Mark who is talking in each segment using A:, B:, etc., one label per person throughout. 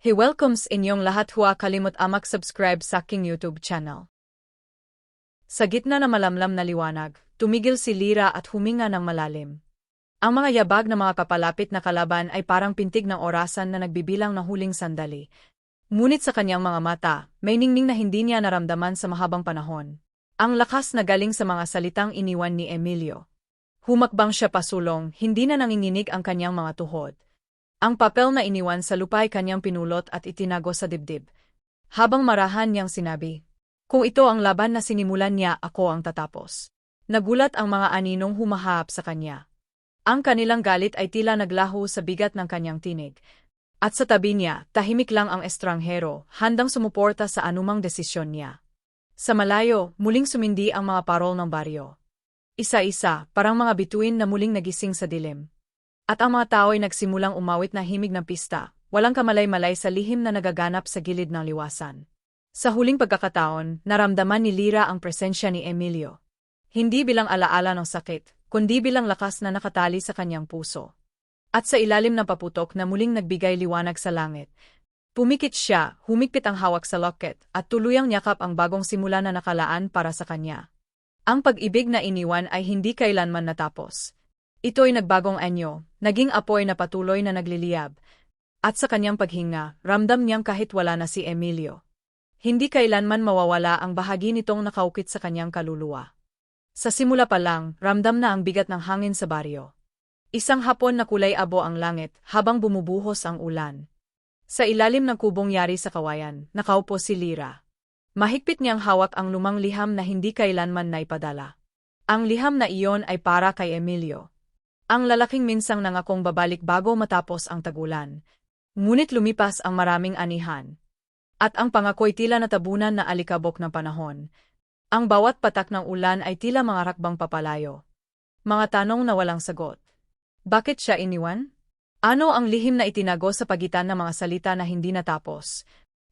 A: He welcomes inyong lahat huwa kalimut amak subscribe sa aking YouTube channel. Sa gitna na malamlam na liwanag, tumigil si Lira at huminga ng malalim. Ang mga yabag na mga kapalapit na kalaban ay parang pintig ng orasan na nagbibilang ng huling sandali. Ngunit sa kanyang mga mata, may ningning na hindi niya naramdaman sa mahabang panahon. Ang lakas na galing sa mga salitang iniwan ni Emilio. Humakbang siya pasulong, hindi na nanginginig ang kanyang mga tuhod. Ang papel na iniwan sa lupa ay kanyang pinulot at itinago sa dibdib. Habang marahan niyang sinabi, Kung ito ang laban na sinimulan niya, ako ang tatapos. Nagulat ang mga aninong humahap sa kanya. Ang kanilang galit ay tila naglaho sa bigat ng kanyang tinig. At sa tabi niya, tahimik lang ang estranghero, handang sumuporta sa anumang desisyon niya. Sa malayo, muling sumindi ang mga parol ng baryo. Isa-isa, parang mga bituin na muling nagising sa dilim. At ang mga tao ay nagsimulang umawit na himig ng pista, walang kamalay-malay sa lihim na nagaganap sa gilid ng liwasan. Sa huling pagkakataon, naramdaman ni Lira ang presensya ni Emilio. Hindi bilang alaala ng sakit, kundi bilang lakas na nakatali sa kanyang puso. At sa ilalim ng paputok na muling nagbigay liwanag sa langit, Pumikit siya, humigpit ang hawak sa locket, at tuluyang yakap ang bagong simula na nakalaan para sa kanya. Ang pag-ibig na iniwan ay hindi kailanman natapos. Ito'y nagbagong anyo, naging apoy na patuloy na nagliliyab. At sa kanyang paghinga, ramdam niyang kahit wala na si Emilio. Hindi kailanman mawawala ang bahagi nitong nakaukit sa kanyang kaluluwa. Sa simula pa lang, ramdam na ang bigat ng hangin sa baryo. Isang hapon na kulay abo ang langit habang bumubuhos ang ulan. Sa ilalim ng kubong yari sa kawayan, nakaupo si Lira. Mahigpit niyang hawak ang lumang liham na hindi kailanman naipadala. Ang liham na iyon ay para kay Emilio. Ang lalaking minsang nangakong babalik bago matapos ang tagulan. Ngunit lumipas ang maraming anihan. At ang pangako'y tila natabunan na alikabok ng panahon. Ang bawat patak ng ulan ay tila mga rakbang papalayo. Mga tanong na walang sagot. Bakit siya iniwan? Ano ang lihim na itinago sa pagitan ng mga salita na hindi natapos?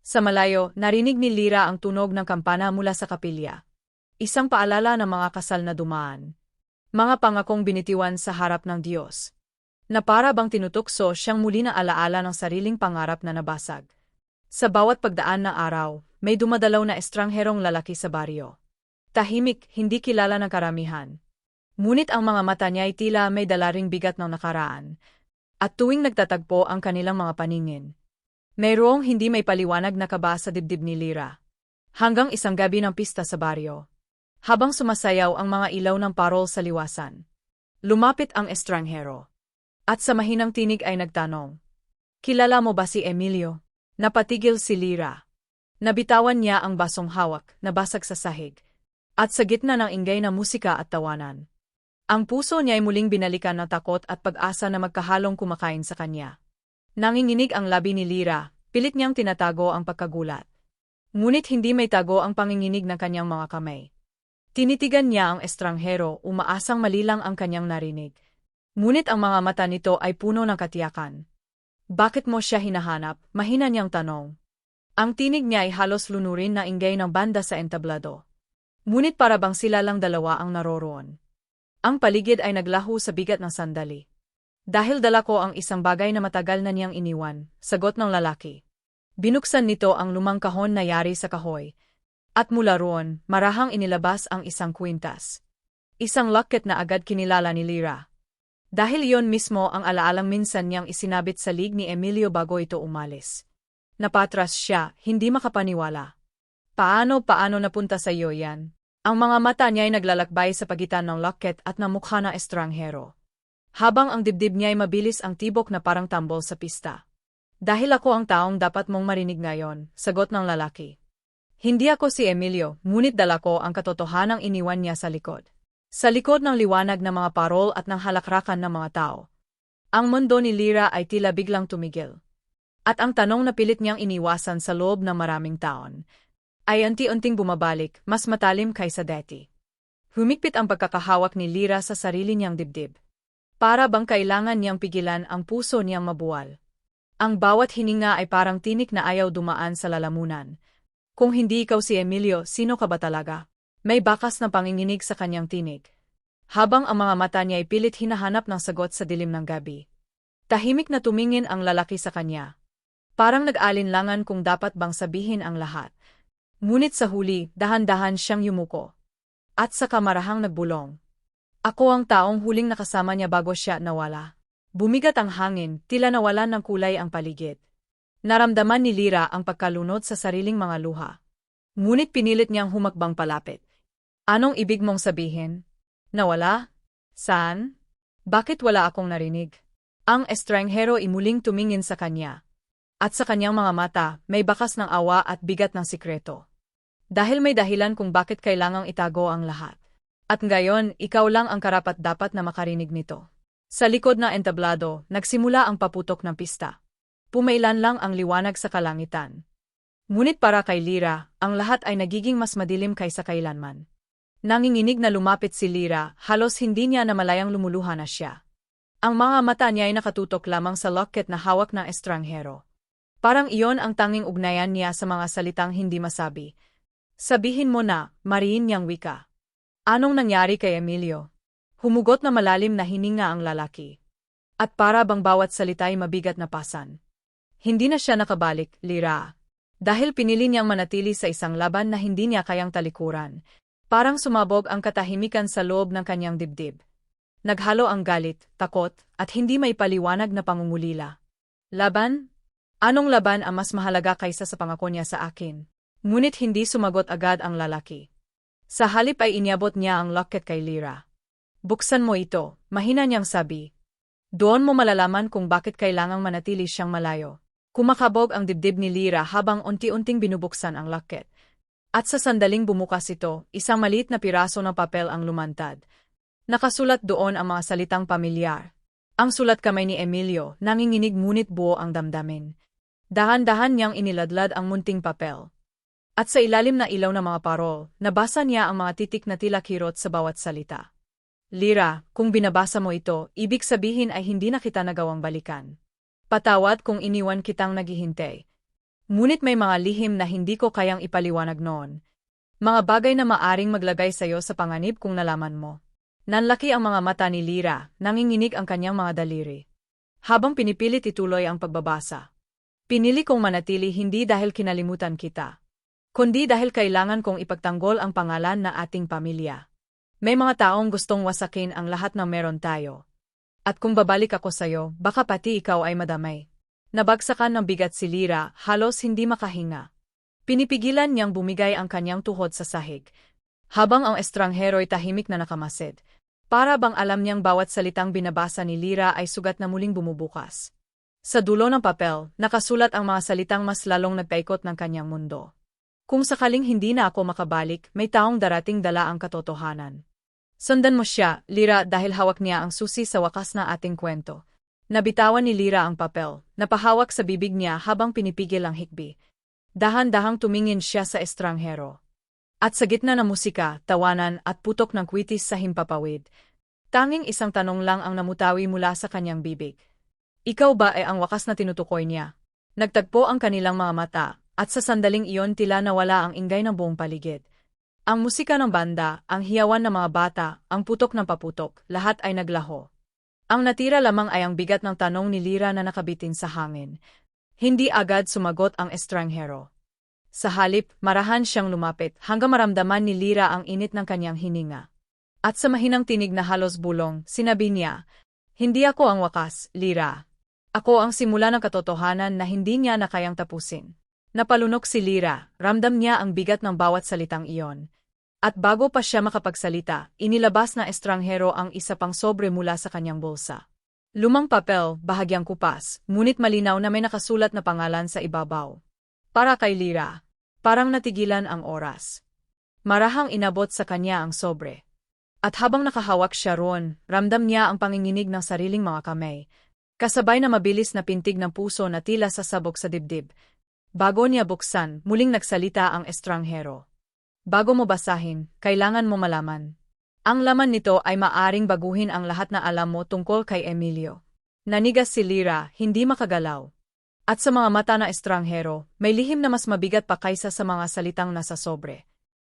A: Sa malayo, narinig ni Lira ang tunog ng kampana mula sa kapilya. Isang paalala ng mga kasal na dumaan. Mga pangakong binitiwan sa harap ng Diyos. Na para bang tinutukso siyang muli na alaala ng sariling pangarap na nabasag. Sa bawat pagdaan ng araw, may dumadalaw na estrangherong lalaki sa baryo. Tahimik, hindi kilala ng karamihan. Ngunit ang mga mata niya ay tila may dalaring bigat ng nakaraan. At tuwing nagtatagpo ang kanilang mga paningin, mayroong hindi may paliwanag na kaba sa dibdib ni Lira. Hanggang isang gabi ng pista sa baryo, habang sumasayaw ang mga ilaw ng parol sa liwasan. Lumapit ang estranghero. At sa mahinang tinig ay nagtanong. Kilala mo ba si Emilio? Napatigil si Lira. Nabitawan niya ang basong hawak, nabasag sa sahig. At sa gitna ng ingay na musika at tawanan. Ang puso niya ay muling binalikan ng takot at pag-asa na magkahalong kumakain sa kanya. Nanginginig ang labi ni Lira, pilit niyang tinatago ang pagkagulat. Ngunit hindi may tago ang panginginig ng kanyang mga kamay. Tinitigan niya ang estranghero, umaasang malilang ang kanyang narinig. Ngunit ang mga mata nito ay puno ng katiyakan. Bakit mo siya hinahanap? Mahina niyang tanong. Ang tinig niya ay halos lunurin na inggay ng banda sa entablado. Ngunit para bang sila lang dalawa ang naroroon. Ang paligid ay naglaho sa bigat ng sandali. Dahil dala ko ang isang bagay na matagal na niyang iniwan, sagot ng lalaki. Binuksan nito ang lumang kahon na yari sa kahoy, at mula roon, marahang inilabas ang isang kwintas. Isang locket na agad kinilala ni Lira. Dahil iyon mismo ang alaalang minsan niyang isinabit sa lig ni Emilio bago ito umalis. Napatras siya, hindi makapaniwala. Paano paano napunta sa iyo yan? Ang mga mata niya ay naglalakbay sa pagitan ng locket at ng mukha ng estranghero. Habang ang dibdib niya ay mabilis ang tibok na parang tambol sa pista. Dahil ako ang taong dapat mong marinig ngayon, sagot ng lalaki. Hindi ako si Emilio, ngunit dala ko ang katotohanang iniwan niya sa likod. Sa likod ng liwanag ng mga parol at ng halakrakan ng mga tao. Ang mundo ni Lira ay tila biglang tumigil. At ang tanong na pilit niyang iniwasan sa loob ng maraming taon, ay anti-unting bumabalik, mas matalim kaysa dati. Humikpit ang pagkakahawak ni Lira sa sarili niyang dibdib. Para bang kailangan niyang pigilan ang puso niyang mabuwal. Ang bawat hininga ay parang tinik na ayaw dumaan sa lalamunan, kung hindi ikaw si Emilio, sino ka ba talaga? May bakas na panginginig sa kanyang tinig. Habang ang mga mata niya ay pilit hinahanap ng sagot sa dilim ng gabi. Tahimik na tumingin ang lalaki sa kanya. Parang nag-alinlangan kung dapat bang sabihin ang lahat. Ngunit sa huli, dahan-dahan siyang yumuko. At sa kamarahang nagbulong. Ako ang taong huling nakasama niya bago siya nawala. Bumigat ang hangin, tila nawalan ng kulay ang paligid. Naramdaman ni Lira ang pagkalunod sa sariling mga luha. Ngunit pinilit niyang humakbang palapit. Anong ibig mong sabihin? Nawala? Saan? Bakit wala akong narinig? Ang estranghero imuling tumingin sa kanya. At sa kanyang mga mata, may bakas ng awa at bigat ng sikreto. Dahil may dahilan kung bakit kailangang itago ang lahat. At ngayon, ikaw lang ang karapat-dapat na makarinig nito. Sa likod ng entablado, nagsimula ang paputok ng pista. Pumailan lang ang liwanag sa kalangitan. Ngunit para kay Lira, ang lahat ay nagiging mas madilim kaysa kailanman. Nanginginig na lumapit si Lira, halos hindi niya namalayang lumuluha na siya. Ang mga mata niya ay nakatutok lamang sa locket na hawak ng estranghero. Parang iyon ang tanging ugnayan niya sa mga salitang hindi masabi. Sabihin mo na, mariin niyang wika. Anong nangyari kay Emilio? Humugot na malalim na hininga ang lalaki. At para bang bawat salita ay mabigat na pasan. Hindi na siya nakabalik, lira. Dahil pinili niyang manatili sa isang laban na hindi niya kayang talikuran. Parang sumabog ang katahimikan sa loob ng kanyang dibdib. Naghalo ang galit, takot, at hindi may paliwanag na pangungulila. Laban? Anong laban ang mas mahalaga kaysa sa pangako niya sa akin? Ngunit hindi sumagot agad ang lalaki. Sa halip ay inyabot niya ang locket kay Lira. Buksan mo ito, mahina niyang sabi. Doon mo malalaman kung bakit kailangang manatili siyang malayo. Kumakabog ang dibdib ni Lira habang unti-unting binubuksan ang locket. At sa sandaling bumukas ito, isang maliit na piraso ng papel ang lumantad. Nakasulat doon ang mga salitang pamilyar. Ang sulat kamay ni Emilio, nanginginig ngunit buo ang damdamin. Dahan-dahan niyang iniladlad ang munting papel. At sa ilalim na ilaw ng mga parol, nabasa niya ang mga titik na tila kirot sa bawat salita. Lira, kung binabasa mo ito, ibig sabihin ay hindi na kita nagawang balikan. Patawad kung iniwan kitang naghihintay. Ngunit may mga lihim na hindi ko kayang ipaliwanag noon. Mga bagay na maaring maglagay sa iyo sa panganib kung nalaman mo. Nanlaki ang mga mata ni Lira, nanginginig ang kanyang mga daliri. Habang pinipilit ituloy ang pagbabasa. Pinili kong manatili hindi dahil kinalimutan kita, kundi dahil kailangan kong ipagtanggol ang pangalan na ating pamilya. May mga taong gustong wasakin ang lahat ng meron tayo. At kung babalik ako sa'yo, baka pati ikaw ay madamay. Nabagsakan ng bigat si Lira, halos hindi makahinga. Pinipigilan niyang bumigay ang kanyang tuhod sa sahig. Habang ang estranghero'y tahimik na nakamasid, para bang alam niyang bawat salitang binabasa ni Lira ay sugat na muling bumubukas. Sa dulo ng papel, nakasulat ang mga salitang mas lalong nagpaikot ng kanyang mundo. Kung sakaling hindi na ako makabalik, may taong darating dala ang katotohanan. Sundan mo siya, Lira, dahil hawak niya ang susi sa wakas na ating kwento. Nabitawan ni Lira ang papel, napahawak sa bibig niya habang pinipigil ang hikbi. Dahan-dahang tumingin siya sa estranghero. At sa gitna ng musika, tawanan at putok ng kwitis sa himpapawid, tanging isang tanong lang ang namutawi mula sa kanyang bibig. Ikaw ba ay ang wakas na tinutukoy niya? Nagtagpo ang kanilang mga mata, at sa sandaling iyon tila nawala ang ingay ng buong paligid. Ang musika ng banda, ang hiyawan ng mga bata, ang putok ng paputok, lahat ay naglaho. Ang natira lamang ay ang bigat ng tanong ni Lira na nakabitin sa hangin. Hindi agad sumagot ang estranghero. Sa halip, marahan siyang lumapit hanggang maramdaman ni Lira ang init ng kanyang hininga. At sa mahinang tinig na halos bulong, sinabi niya, Hindi ako ang wakas, Lira. Ako ang simula ng katotohanan na hindi niya na kayang tapusin. Napalunok si Lira, ramdam niya ang bigat ng bawat salitang iyon. At bago pa siya makapagsalita, inilabas na estranghero ang isa pang sobre mula sa kanyang bulsa. Lumang papel, bahagyang kupas, ngunit malinaw na may nakasulat na pangalan sa ibabaw. Para kay Lira, parang natigilan ang oras. Marahang inabot sa kanya ang sobre. At habang nakahawak siya roon, ramdam niya ang panginginig ng sariling mga kamay, Kasabay na mabilis na pintig ng puso na tila sasabog sa dibdib. Bago niya buksan, muling nagsalita ang estranghero. Bago mo basahin, kailangan mo malaman. Ang laman nito ay maaring baguhin ang lahat na alam mo tungkol kay Emilio. Nanigas si Lira, hindi makagalaw. At sa mga mata na estranghero, may lihim na mas mabigat pa kaysa sa mga salitang nasa sobre.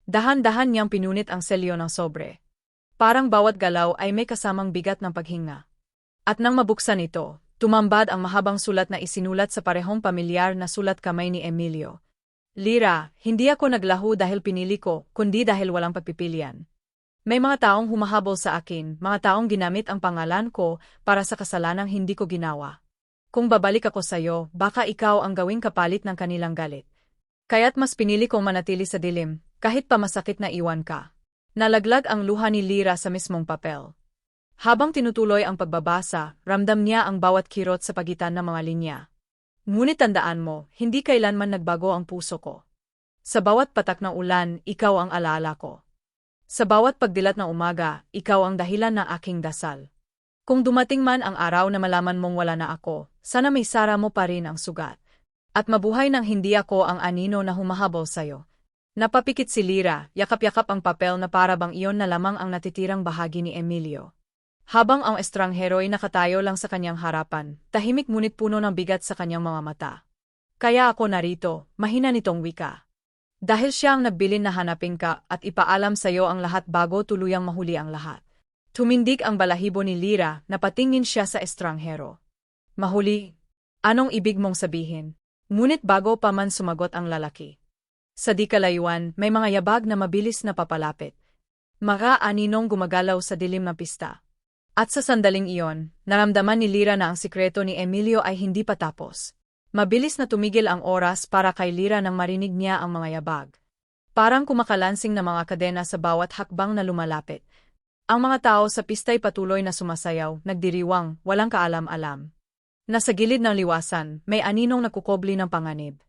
A: Dahan-dahan niyang pinunit ang selyo ng sobre. Parang bawat galaw ay may kasamang bigat ng paghinga. At nang mabuksan ito, tumambad ang mahabang sulat na isinulat sa parehong pamilyar na sulat kamay ni Emilio. Lira, hindi ako naglahu dahil pinili ko, kundi dahil walang pagpipilian. May mga taong humahabol sa akin, mga taong ginamit ang pangalan ko para sa kasalanang hindi ko ginawa. Kung babalik ako sa'yo, baka ikaw ang gawing kapalit ng kanilang galit. Kaya't mas pinili kong manatili sa dilim, kahit pa masakit na iwan ka. Nalaglag ang luha ni Lira sa mismong papel. Habang tinutuloy ang pagbabasa, ramdam niya ang bawat kirot sa pagitan ng mga linya. Ngunit tandaan mo, hindi kailanman nagbago ang puso ko. Sa bawat patak ng ulan, ikaw ang alaala ko. Sa bawat pagdilat ng umaga, ikaw ang dahilan ng aking dasal. Kung dumating man ang araw na malaman mong wala na ako, sana may sara mo pa rin ang sugat. At mabuhay nang hindi ako ang anino na humahabol sa'yo. Napapikit si Lira, yakap-yakap ang papel na para bang iyon na lamang ang natitirang bahagi ni Emilio. Habang ang estranghero ay nakatayo lang sa kanyang harapan, tahimik ngunit puno ng bigat sa kanyang mga mata. Kaya ako narito, mahina nitong wika. Dahil siya ang nagbilin na hanapin ka at ipaalam sa iyo ang lahat bago tuluyang mahuli ang lahat. Tumindig ang balahibo ni Lira na patingin siya sa estranghero. Mahuli? Anong ibig mong sabihin? Ngunit bago pa man sumagot ang lalaki. Sa di kalayuan, may mga yabag na mabilis na papalapit. Mga aninong gumagalaw sa dilim na pista. At sa sandaling iyon, naramdaman ni Lira na ang sikreto ni Emilio ay hindi pa tapos. Mabilis na tumigil ang oras para kay Lira nang marinig niya ang mga yabag. Parang kumakalansing na mga kadena sa bawat hakbang na lumalapit. Ang mga tao sa pista'y patuloy na sumasayaw, nagdiriwang, walang kaalam-alam. Nasa gilid ng liwasan, may aninong nakukobli ng panganib.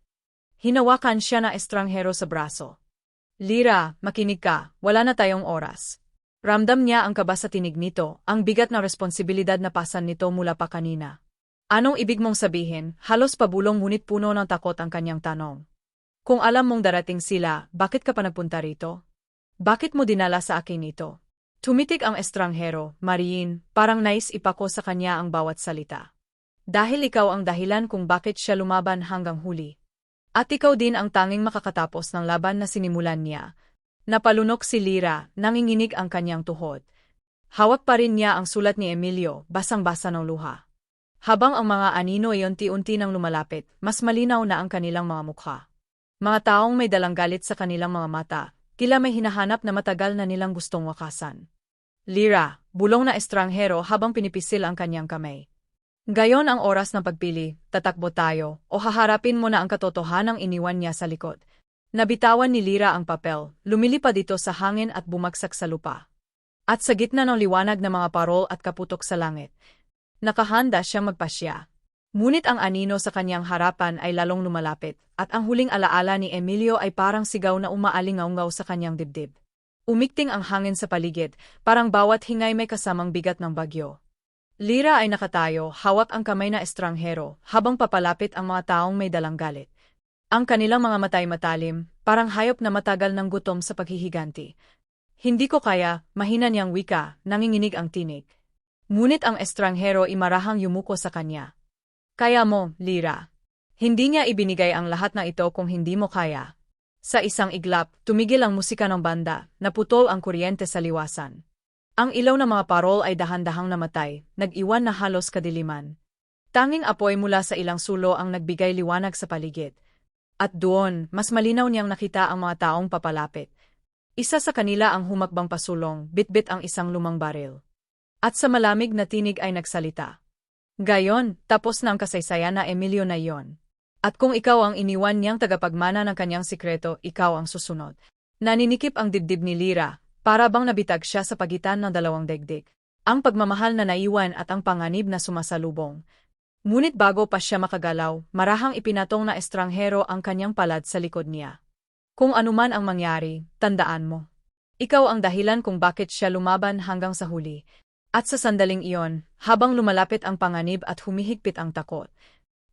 A: Hinawakan siya na estranghero sa braso. Lira, makinig ka, wala na tayong oras. Ramdam niya ang kaba sa tinig nito, ang bigat na responsibilidad na pasan nito mula pa kanina. Anong ibig mong sabihin, halos pabulong ngunit puno ng takot ang kanyang tanong. Kung alam mong darating sila, bakit ka pa nagpunta rito? Bakit mo dinala sa akin ito? Tumitik ang estranghero, Mariin, parang nais ipako sa kanya ang bawat salita. Dahil ikaw ang dahilan kung bakit siya lumaban hanggang huli. At ikaw din ang tanging makakatapos ng laban na sinimulan niya, Napalunok si Lira, nanginginig ang kanyang tuhod. Hawak pa rin niya ang sulat ni Emilio, basang-basa ng luha. Habang ang mga anino ay unti-unti nang lumalapit, mas malinaw na ang kanilang mga mukha. Mga taong may dalang galit sa kanilang mga mata, tila may hinahanap na matagal na nilang gustong wakasan. Lira, bulong na estranghero habang pinipisil ang kanyang kamay. Gayon ang oras ng pagpili, tatakbo tayo, o haharapin mo na ang katotohanang iniwan niya sa likod. Nabitawan ni Lira ang papel, lumilipad ito sa hangin at bumagsak sa lupa. At sa gitna ng liwanag ng mga parol at kaputok sa langit, nakahanda siyang magpasya. Ngunit ang anino sa kanyang harapan ay lalong lumalapit, at ang huling alaala ni Emilio ay parang sigaw na umaalingaungaw sa kanyang dibdib. Umikting ang hangin sa paligid, parang bawat hingay may kasamang bigat ng bagyo. Lira ay nakatayo, hawak ang kamay na estranghero, habang papalapit ang mga taong may dalang galit. Ang kanilang mga matay matalim, parang hayop na matagal ng gutom sa paghihiganti. Hindi ko kaya, mahina niyang wika, nanginginig ang tinig. Ngunit ang estranghero imarahang yumuko sa kanya. Kaya mo, Lira. Hindi niya ibinigay ang lahat na ito kung hindi mo kaya. Sa isang iglap, tumigil ang musika ng banda, naputol ang kuryente sa liwasan. Ang ilaw ng mga parol ay dahan-dahang namatay, nag-iwan na halos kadiliman. Tanging apoy mula sa ilang sulo ang nagbigay liwanag sa paligid. At doon, mas malinaw niyang nakita ang mga taong papalapit. Isa sa kanila ang humakbang pasulong, bitbit ang isang lumang baril. At sa malamig na tinig ay nagsalita. Gayon, tapos na ang kasaysayan na Emilio na iyon. At kung ikaw ang iniwan niyang tagapagmana ng kanyang sikreto, ikaw ang susunod. Naninikip ang dibdib ni Lira, para bang nabitag siya sa pagitan ng dalawang degdeg. Ang pagmamahal na naiwan at ang panganib na sumasalubong, Ngunit bago pa siya makagalaw, marahang ipinatong na estranghero ang kanyang palad sa likod niya. Kung anuman ang mangyari, tandaan mo. Ikaw ang dahilan kung bakit siya lumaban hanggang sa huli. At sa sandaling iyon, habang lumalapit ang panganib at humihigpit ang takot,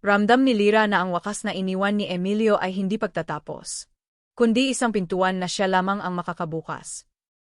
A: ramdam ni Lira na ang wakas na iniwan ni Emilio ay hindi pagtatapos. Kundi isang pintuan na siya lamang ang makakabukas.